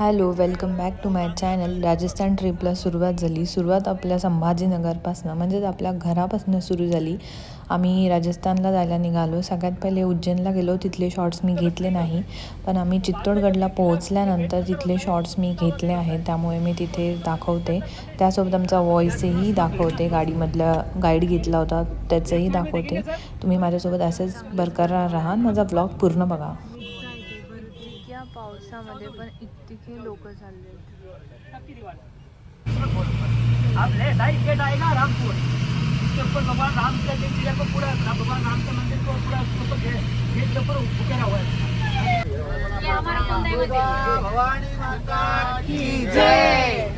Hello welcome back to my channel. Rajasthan ट्रिपला सुरुवात झाली. सुरुवात आपल्या संभाजीनगरपासनं म्हणजेच आपल्या घरापासून सुरू झाली. आम्ही राजस्थानला जायला निघालो. सगळ्यात पहिले उज्जैनला गेलो. तिथले शॉर्ट्स मी घेतले नाही. पण आम्ही चित्तोडगडला पोहोचल्यानंतर तिथले शॉर्ट्स मी घेतले आहेत. त्यामुळे मी तिथे दाखवते. त्यासोबत आमचा व्हॉईसही दाखवते. गाडीमधला गाईड घेतला होता. त्याचंही दाखवते. तुम्ही माझ्यासोबत असेच बरकरार राहा. माझा ब्लॉग पूर्ण बघा. इतक्या पावसामध्ये पण इतके लोक चालले है भवानी माता की जय.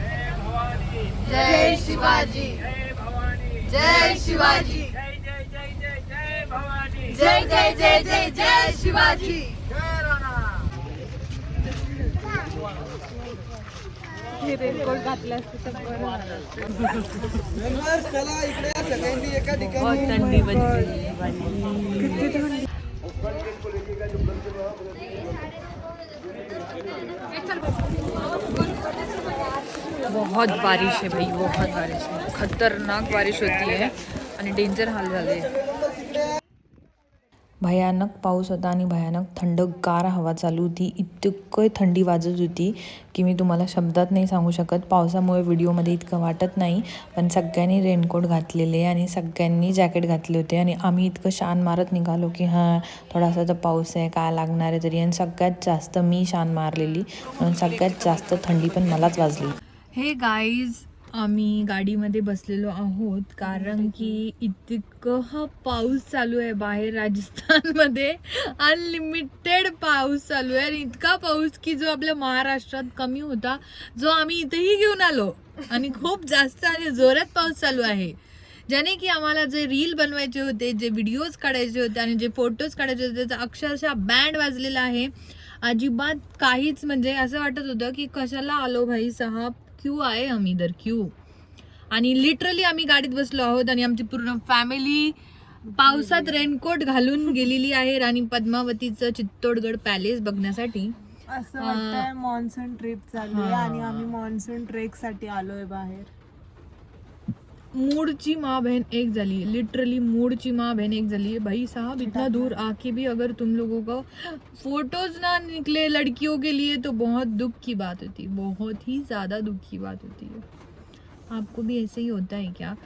जय शिवाजी. जय भवानी जय शिवाजी. जय जय जय जय जय भवानी. जय जय जय जय जय शिवाजी जय राणा बहुत थंडी. बहुत बारिश है भाई बहुत बारिश है। खतरनाक बारिश होती है आणि डेंजर हाल झाले. भयानक पाऊस होता आणि भयानक थंडगार हवा चालू होती. इतकं थंडी वाजत होती की मी तुम्हाला शब्दात नाही सांगू शकत. पावसामुळे व्हिडिओमध्ये इतकं वाटत नाही पण सगळ्यांनी रेनकोट घातलेले आणि सगळ्यांनी जॅकेट घातले होते आणि आम्ही इतकं शान मारत निघालो की हां थोडासा तर पाऊस आहे काय लागणार आहे तरी. आणि सगळ्यात जास्त मी शान मारलेली. म्हणून सगळ्यात जास्त थंडी पण मलाच वाजली. हे गाईज आम्ही गाडीमध्ये बसलेलो आहोत कारण की इतकं हा पाऊस चालू आहे बाहेर राजस्थानमध्ये. अनलिमिटेड पाऊस चालू आहे. आणि इतका पाऊस की जो आपल्या महाराष्ट्रात कमी होता जो आम्ही इथेही घेऊन आलो. आणि खूप जास्त आणि जोरात पाऊस चालू आहे. ज्याने की आम्हाला जे रील बनवायचे होते जे व्हिडिओज काढायचे होते आणि जे फोटोज काढायचे होते त्याचा अक्षरशः बँड वाजलेला आहे. अजिबात काहीच म्हणजे असं वाटत होतं की कशाला आलो भाई साहब? क्यू आहे हम इधर क्यू. आणि लिटरली आम्ही गाडीत बसलो आहोत आणि आमची पूर्ण फॅमिली पावसात रेनकोट घालून गेलेली आहे राणी पद्मावतीचं चित्तोडगड पॅलेस बघण्यासाठी. असं वाटतंय मान्सून ट्रिप चालू आहे. आणि आम्ही मान्सून ट्रेकसाठी आलोय बाहेर. मूडची माँ बहन एक झाली लिटरली मूडची माँ बहन एक झाली भाई साहब, इतना दूर आके भी अगर तुम लोगों को फ़ोटोज़ ना निकले लड़कियों के लिए तो बहुत दुख की बात होती है बहुत ही ज़्यादा दुख की बात होती है आपको भी ऐसे ही होता है क्या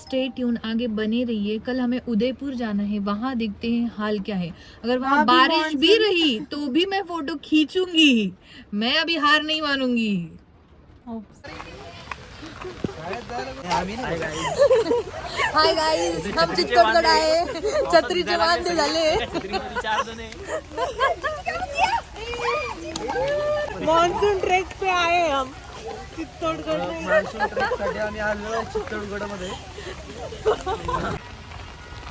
स्टे ट्यून आगे बने रहिए कल हमें उदयपुर जाना है वहाँ देखते हैं हाल क्या है अगर वहाँ बारिश भी रही तो भी मैं फ़ोटो खींचूँगी मैं अभी हार नहीं मानूँगी हाय गाईज हम चित्तोडगड आहे छत्रीचे वांदे झाले मान्सून ट्रेक पे आए हम। चित्तोडगडमध्ये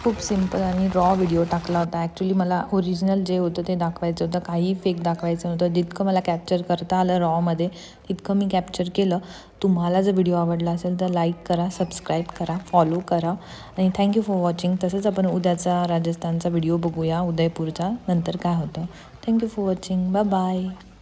खूप सिंपल आणि रॉ व्हिडिओ टाकला होता. ॲक्च्युली मला ओरिजिनल जे होतं ते दाखवायचं होतं. काही फेक दाखवायचं नव्हतं. जितकं मला कॅप्चर करता आलं रॉमध्ये तितकं मी कॅप्चर केलं. तुम्हाला जर व्हिडिओ आवडला असेल तर लाईक करा सबस्क्राईब करा फॉलो करा. आणि थँक्यू फॉर वॉचिंग तसंच आपण उद्याचा राजस्थानचा व्हिडिओ बघूया. उदयपूरचा. नंतर काय होतं. Thank you for watching bye bye